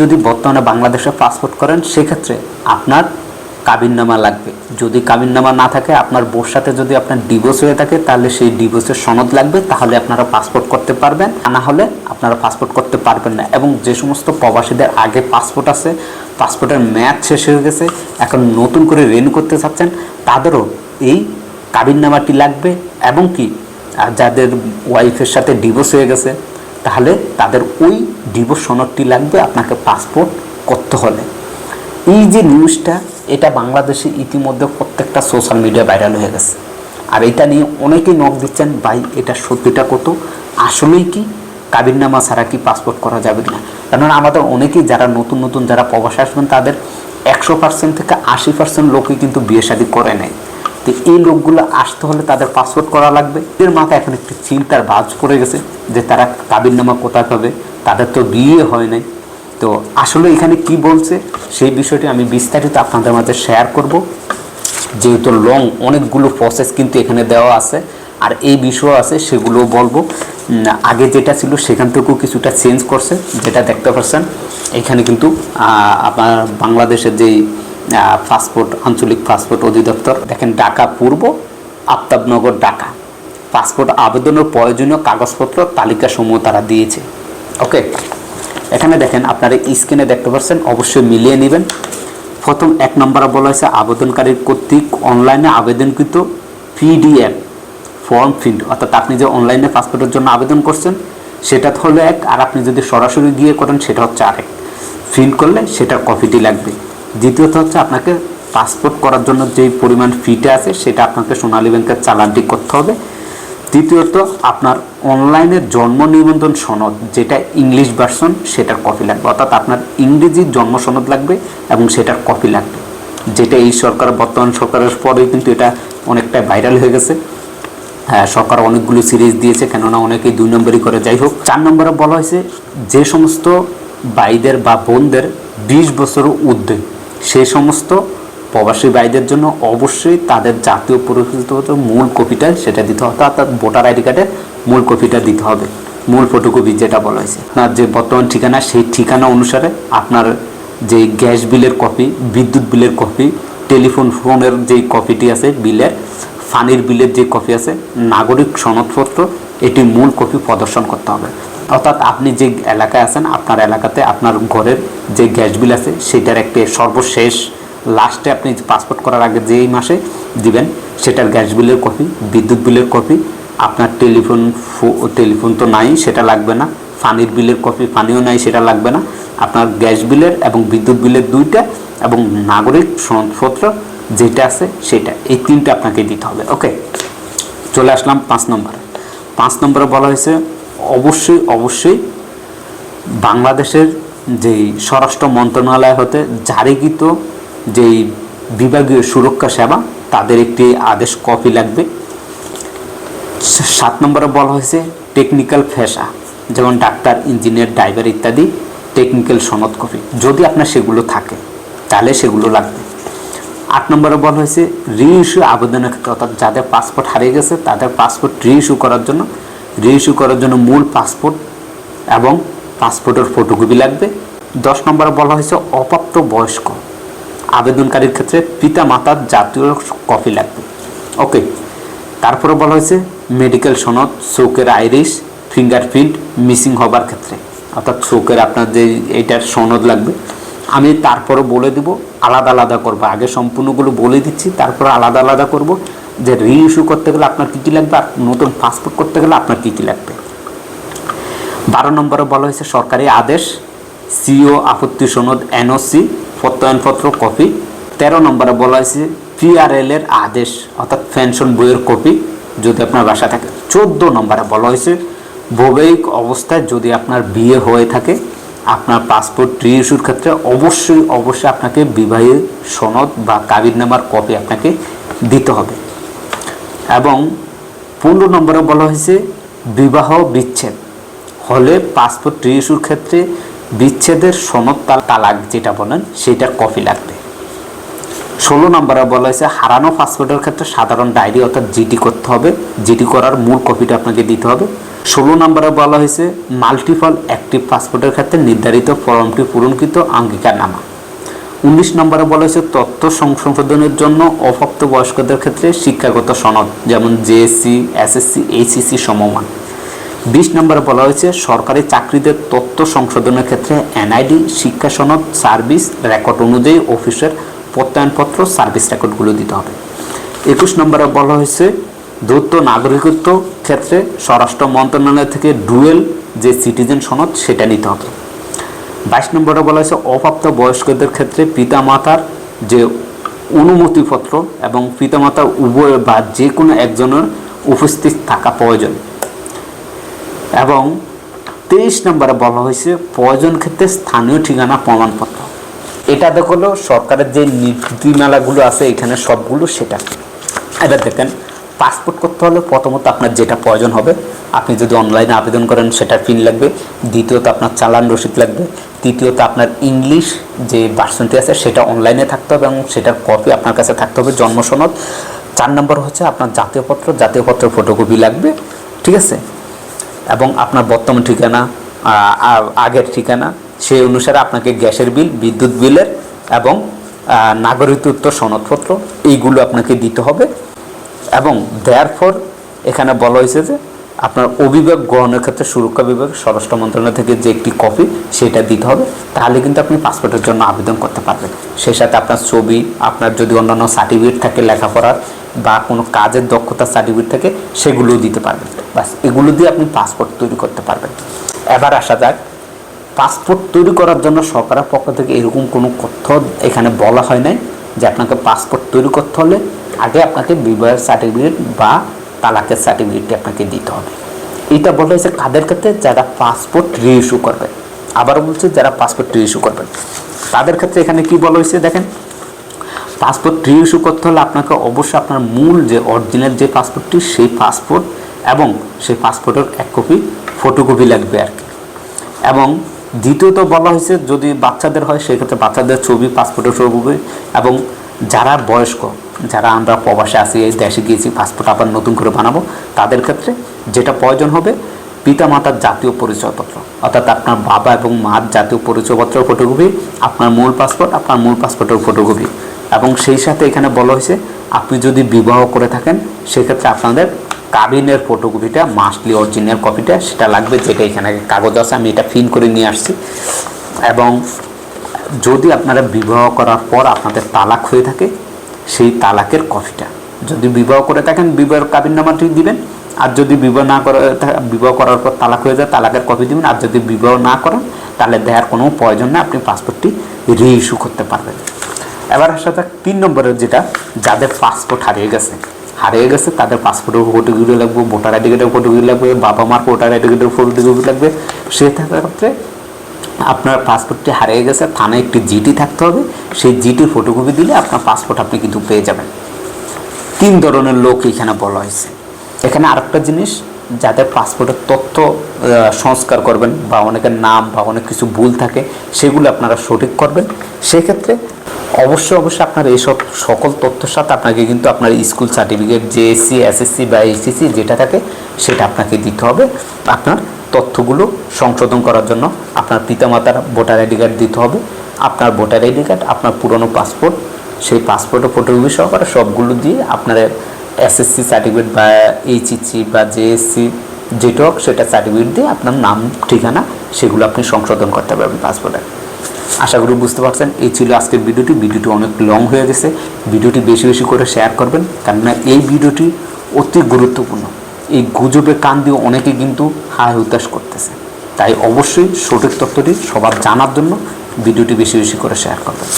যদি বর্তমানে বাংলাদেশে পাসপোর্ট করেন, সেক্ষেত্রে আপনার কাবিননামা লাগবে। যদি কাবিননামা না থাকে, আপনার বোর সাথে যদি আপনার ডিভোর্স হয়ে থাকে, তাহলে সেই ডিভোর্সের সনদ লাগবে। তাহলে আপনারা পাসপোর্ট করতে পারবেন। না হলে আপনারা পাসপোর্ট করতে পারবেন না। এবং যে সমস্ত প্রবাসীদের আগে পাসপোর্ট আছে পাসপোর্টের মেয়াদ শেষ হয়ে গেছে, এখন নতুন করে রেনু করতে চাচ্ছেন, তাদেরও এই কাবিননামাটি লাগবে। এবং কি যাদের ওয়াইফের সাথে ডিভোর্স হয়ে গেছে তাহলে তাদের ওই ডিভোর্স সনদটি লাগবে, আপনাকে পাসপোর্ট করতে হলে এই যে নিউজটা এটা বাংলাদেশে ইতিমধ্যে প্রত্যেকটা সোশ্যাল মিডিয়া ভাইরাল হয়ে গেছে। আর এটা নিয়ে অনেকেই নখ দিচ্ছেন, ভাই, এটা সত্যিটা কত? আসলেই কি? কাবিননামা ছাড়া কি পাসপোর্ট করা যাবে কিনা? কেননা আমাদের অনেকেই যারা নতুন নতুন, যারা প্রবাসে আসবেন, তাদের একশো পার্সেন্ট থেকে আশি পার্সেন্ট লোকই কিন্তু বিয়ে শাদী করে নেয়। তো এই লোকগুলো আসতে হলে তাদের পাসপোর্ট করা লাগবে। এর মাথায় এখন একটি চিন্তার বাজ পড়ে গেছে যে তারা কাবিননামা কোথায় পাবে, তাদের তো বিয়ে হয় নাই। তো আসলে এখানে কি বলছে, সেই বিষয়টি আমি বিস্তারিত আপনাদের মাঝে শেয়ার করব। যেহেতু লং অনেকগুলো প্রসেস কিন্তু এখানে দেওয়া আছে, আর এই বিষয় আছে সেগুলো বলব। আগে যেটা ছিল সেখান থেকেও কিছুটা চেঞ্জ করছে, যেটা দেখতে পাচ্ছেন। এখানে কিন্তু আপনার বাংলাদেশের যেই পাসপোর্ট আঞ্চলিক পাসপোর্ট অধিদপ্তর। দেখেন ঢাকা পূর্ব, আফতাবনগর ঢাকা। পাসপোর্ট আবেদনের প্রয়োজনীয় কাগজপত্র তালিকা সমূহ তারা দিয়েছে। ওকে এখানে দেখেন আপনারা স্ক্রিনে দেখতে পাচ্ছেন, অবশ্যই মিলিয়ে নেবেন। প্রথম এক নম্বরে বলা হয়েছে আবেদনকারীর কর্তৃক অনলাইনে আবেদনকৃত পিডিএফ ফর্ম ফিল্ড অর্থাৎ আপনি যে অনলাইনে পাসপোর্টের জন্য আবেদন করছেন, সেটা হলো এক, আর আপনি যদি সরাসরি গিয়ে করেন, সেটা হচ্ছে আরেক। ফিল করলে সেটার কপিটি লাগবে। দ্বিতীয়ত হচ্ছে আপনাকে পাসপোর্ট করার জন্য যেই পরিমাণ ফিটা আছে, সেটা আপনাকে সোনালী ব্যাংকের চালানটি করতে হবে। তৃতীয়ত, আপনার অনলাইনের জন্ম নিবন্ধন সনদ, যেটা ইংলিশ ভার্সন সেটার কপি লাগবে। অর্থাৎ আপনার ইংরেজি জন্ম সনদ লাগবে এবং সেটার কপি লাগবে। যেটা এই সরকার, বর্তমান সরকারের পরে কিন্তু এটা অনেকটা ভাইরাল হয়ে গেছে। হ্যাঁ সরকার অনেকগুলো সিরিজ দিয়েছে, কেননা অনেকেই দুই নম্বরই করে। যাই হোক, চার নম্বরে বলা হয়েছে, যে সমস্ত ভাইদের বা বোনদের বিশ বছরের ঊর্ধ্বে সেই সমস্ত প্রবাসী ভাইদের জন্য অবশ্যই তাদের জাতীয় পরিচিত মূল কপিটা সেটা দিতে হবে। অর্থাৎ ভোটার আইডি কার্ডের মূল কপিটা দিতে হবে। মূল ফটোকপি যেটা বলা হয়েছে। আপনার যে বর্তমান ঠিকানা, সেই ঠিকানা অনুসারে আপনার যে গ্যাস বিলের কপি, বিদ্যুৎ বিলের কপি, টেলিফোন ফোনের যেই কপিটি আছে বিলের, ফানির বিলের যে কপি আছে, নাগরিক সনদপত্র, এটি মূল কপি প্রদর্শন করতে হবে। অর্থাৎ আপনি যে এলাকায় আছেন, আপনার এলাকাতে আপনার ঘরের যে গ্যাস বিল আছে, সেটার একটি সর্বশেষ লাস্টে আপনি পাসপোর্ট করার আগে যেই মাসে দিবেন, সেটার গ্যাস বিলের কপি, বিদ্যুৎ বিলের কপি, আপনার টেলিফোন টেলিফোন তো নাই, সেটা লাগবে না। পানির বিলের কপি, পানিও নাই, সেটা লাগবে না। আপনার গ্যাস বিলের এবং বিদ্যুৎ বিলের দুইটা এবং নাগরিক সনদপত্র যেটা আছে, সেটা, এই তিনটা আপনাকে দিতে হবে, ওকে? চলে আসলাম পাঁচ নম্বরে। পাঁচ নম্বরে বলা হয়েছে অবশ্যই অবশ্যই বাংলাদেশের যেই স্বরাষ্ট্র মন্ত্রণালয় হতে জারিকৃত যেই বিভাগীয় সুরক্ষা সেবা, তাদের একটি আদেশ কপি লাগবে। সাত নম্বরে বলা হয়েছে টেকনিক্যাল ফেসা যেমন ডাক্তার ইঞ্জিনিয়ার ড্রাইভার ইত্যাদি টেকনিক্যাল সনদ কপি। যদি আপনার সেগুলো থাকে, তাহলে সেগুলো লাগবে। আট নম্বরে বলা হয়েছে রিইস্যু আবেদনের ক্ষেত্রে অর্থাৎ যাদের পাসপোর্ট হারিয়ে গেছে, তাদের পাসপোর্ট রিইস্যু করার জন্য রিইস্যু করার জন্য মূল পাসপোর্ট এবং পাসপোর্টের ফটোকপি লাগবে। দশ নম্বরে বলা হয়েছে অপ্রাপ্ত বয়স্ক। আবেদনকারীর ক্ষেত্রে পিতা মাতার জাতীয় কপি লাগবে। ওকে তারপরে বলা হয়েছে মেডিকেল সনদ, চোখের আইরিশ ফিঙ্গারপ্রিন্ট মিসিং হবার ক্ষেত্রে। অর্থাৎ চোখের আপনার যে এইটার সনদ লাগবে। আমি তারপরে বলে দেব, আলাদা আলাদা করব। আগে সম্পূর্ণগুলো বলে দিচ্ছি, তারপরে আলাদা আলাদা করব। যে রি ইস্যু করতে গেলে আপনার কী কী লাগবে? নতুন পাসপোর্ট করতে গেলে আপনার কী কী লাগবে? বারো নম্বরে বলা হয়েছে সরকারি আদেশ সিও আপত্তি সনদ এনওসি প্রত্যয়নপত্র কপি তেরো নম্বরে বলা হয়েছে পিআরএল এর আদেশ, অর্থাৎ পেনশন বইয়ের কপি যদি আপনার বাসা থাকে। চোদ্দ নম্বরে বলা হয়েছে বৈবাহিক অবস্থায় যদি আপনার বিয়ে হয়ে থাকে, আপনার পাসপোর্ট রিইস্যুর ক্ষেত্রে অবশ্যই অবশ্যই আপনাকে বিবাহের সনদ বা কাবিরনামার কপি আপনাকে দিতে হবে। এবং পনেরো নম্বরে বলা হয়েছে বিবাহ বিচ্ছেদ। হলে পাসপোর্ট রিইস্যুর ক্ষেত্রে বিচ্ছেদের সনদ তাল- তালাক যেটা বলেন, সেটা কপি লাগবে। ষোলো নম্বরে বলা হয়েছে হারানো পাসপোর্টের ক্ষেত্রে সাধারণ ডায়েরি অর্থাৎ জিডি করতে হবে। জিডি করার মূল কপিটা আপনাকে দিতে হবে। ষোলো নম্বরে বলা হয়েছে মাল্টিপল অ্যাক্টিভ পাসপোর্টের ক্ষেত্রে নির্ধারিত ফর্মটি পূরণকৃত অঙ্গীকারনামা উনিশ নম্বরে বলা হয়েছে, তথ্য সংশোধনের জন্য অপ্রাপ্ত বয়স্কদের ক্ষেত্রে শিক্ষাগত সনদ, যেমন জেএসসি এসএসসি এইচএসসি সমমান। বিশ নম্বরে বলা হয়েছে, সরকারি চাকরিদের তথ্য সংশোধনের ক্ষেত্রে এনআইডি শিক্ষা সনদ, সার্ভিস রেকর্ড অনুযায়ী অফিসের প্রত্যয়নপত্র, সার্ভিস রেকর্ডগুলো দিতে হবে। একুশ নম্বরে বলা হয়েছে দ্বৈত নাগরিকত্ব ক্ষেত্রে স্বরাষ্ট্র মন্ত্রণালয় থেকে ডুয়েল যে সিটিজেন সনদ, সেটা নিতে হবে। বাইশ নম্বরে বলা হয়েছে অপ্রাপ্ত বয়স্কদের ক্ষেত্রে পিতামাতার যে অনুমতিপত্র এবং পিতামাতার উভয় বা যে কোনো একজনের উপস্থিত থাকা প্রয়োজন। এবং তেইশ নম্বরে বলা হয়েছে প্রয়োজন ক্ষেত্রে স্থানীয় ঠিকানা প্রমাণপত্র। এটা দেখল সরকারের যে নীতিমালাগুলো আছে, এখানে সবগুলো সেটা। এটা দেখেন পাসপোর্ট করতে হলে প্রথমত আপনার যেটা প্রয়োজন হবে, আপনি যদি অনলাইনে আবেদন করেন সেটার পিন লাগবে, দ্বিতীয়ত আপনার চালান রসিদ লাগবে, তৃতীয়ত আপনার ইংলিশ যে ভার্সনটি আছে সেটা অনলাইনে থাকতে হবে এবং সেটার কপি আপনার কাছে থাকতে হবে জন্ম সনদ। চার নম্বর হচ্ছে আপনার জাতীয়পত্র জাতীয়পত্রের ফটোকপি লাগবে, ঠিক আছে? এবং আপনার বর্তমান ঠিকানা আগের ঠিকানা, সেই অনুসারে আপনাকে গ্যাসের বিল, বিদ্যুৎ বিলের এবং নাগরিকত্ব সনদপত্র, এইগুলো আপনাকে দিতে হবে। এবং দেয়ার পর এখানে বলা হয়েছে যে আপনার অভিভাবক গ্রহণের ক্ষেত্রে সুরক্ষা বিভাগ, স্বরাষ্ট্র মন্ত্রণালয় থেকে যে একটি কপি সেটা দিতে হবে। তাহলে কিন্তু আপনি পাসপোর্টের জন্য আবেদন করতে পারবেন। সেই সাথে আপনার ছবি, আপনার যদি অন্যান্য সার্টিফিকেট থাকে লেখাপড়ার বা কোনো কাজের দক্ষতা সার্টিফিকেট থাকে, সেগুলোও দিতে পারবেন। বাস এগুলো দিয়ে আপনি পাসপোর্ট তৈরি করতে পারবেন। এবার আসা যাক পাসপোর্ট তৈরি করার জন্য সরকারের পক্ষ থেকে এরকম কোনো তথ্য এখানে বলা হয় নাই যে আপনাকে পাসপোর্ট তৈরি করতে হলে আগে আপনাকে বিবাহের সার্টিফিকেট বা তালাকের সার্টিফিকেটটি আপনাকে দিতে হবে। এটা বলা হয়েছে কাদের ক্ষেত্রে? যারা পাসপোর্ট রিইস্যু করবে। আবার বলছে, যারা পাসপোর্ট রিইস্যু করবেন তাদের ক্ষেত্রে এখানে কি বলা হয়েছে দেখেন? পাসপোর্ট রিইস্যু করতে হলে আপনাকে অবশ্যই আপনার মূল যে অরিজিনাল যে পাসপোর্টটি সেই পাসপোর্ট এবং সেই পাসপোর্টের এক কপি ফটোকপি লাগবে আর কি। এবং দ্বিতীয়ত বলা হয়েছে, যদি বাচ্চাদের হয়, সেক্ষেত্রে বাচ্চাদের ছবি পাসপোর্টের ছবি এবং যারা বয়স্ক, যারা আমরা প্রবাসে আসি এই দেশে গিয়েছি পাসপোর্ট আবার নতুন করে বানাবো, তাদের ক্ষেত্রে যেটা প্রয়োজন হবে পিতামাতার জাতীয় পরিচয়পত্র। অর্থাৎ আপনার বাবা এবং মার জাতীয় পরিচয়পত্রের ফটোকপি আপনার মূল পাসপোর্ট আপনার মূল পাসপোর্টের ফটোকপি এবং সেই সাথে এখানে বলা হয়েছে, আপনি যদি বিবাহ করে থাকেন, সেক্ষেত্রে আপনাদের কাবিনের ফটোকপিটা মাস্টলি অরিজিনাল কপিটা সেটা লাগবে, যেটা এখানে কাগজ আছে, আমি এটা ফিল করে নিয়ে আসছি। এবং যদি আপনারা বিবাহ করার পর আপনাদের তালাক হয়ে থাকে, সেই তালাকের কপিটা যদি বিবাহ করে থাকেন, বিবাহের কাবিন নামাটি দিবেন। আর যদি বিবাহ না করে, বিবাহ করার পর তালাক হয়ে যায়, তালাকের কপি দিবেন। আর যদি বিবাহ না করেন, তাহলে দেওয়ার কোনো প্রয়োজন নেই, আপনি পাসপোর্টটি রি ইস্যু করতে পারবেন। এবার আসা যাক, তিন নম্বরের যেটা, যাদের পাসপোর্ট হারিয়ে গেছে। হারিয়ে গেছে, তাদের পাসপোর্টের ফটোগুলো লাগবে, ভোটার আইডি কার্ডের ফটোগুলো লাগবে, বাবা মার ভোটার আইডি কার্ডের ফটোগুলো লাগবে। সে থাকার ক্ষেত্রে আপনার পাসপোর্টটি হারিয়ে গেছে, থানায় একটি জিটি থাকতে হবে। সেই জিটির ফটোকপি দিলে আপনার পাসপোর্ট আপনি কিন্তু পেয়ে যাবেন। তিন ধরনের লোক এখানে বলা হয়েছে। এখানে আরেকটা জিনিস, যাদের পাসপোর্টের তথ্য সংস্কার করবেন বা অনেকের নাম বা অনেক কিছু ভুল থাকে, সেগুলো আপনারা সঠিক করবেন। সেক্ষেত্রে অবশ্যই অবশ্যই আপনার এইসব সকল তথ্যের সাথে আপনাকে কিন্তু আপনার স্কুল সার্টিফিকেট জেএসসি এসএসসি বা এইচএসসি যেটা থাকে, সেটা আপনাকে দিতে হবে। আপনার তথ্যগুলো সংশোধন করার জন্য আপনার পিতামাতার ভোটার আইডি কার্ড দিতে হবে। আপনার ভোটার আইডি কার্ড, আপনার পুরনো পাসপোর্ট, সেই পাসপোর্টের ফটোকপি সহকারে সবগুলো দিয়ে আপনার এসএসসি সার্টিফিকেট বা এইচএসসি বা জেএসসি যেটা হোক সেটা সার্টিফিকেট দিয়ে আপনার নাম, ঠিকানা সেগুলো আপনি সংশোধন করতে পারবেন পাসপোর্টে। আশা করি বুঝতে পারছেন, এই ছিল আজকের ভিডিওটি। ভিডিওটি অনেক লং হয়ে গেছে। ভিডিওটি বেশি বেশি করে শেয়ার করবেন, কেননা এই ভিডিওটি অতি গুরুত্বপূর্ণ। এই গুজবে কান দিয়ে অনেকে কিন্তু হায় হুতাশ করতেছে। তাই অবশ্যই সঠিক তথ্যটি সবার জানার জন্য ভিডিওটি বেশি বেশি করে শেয়ার করবেন।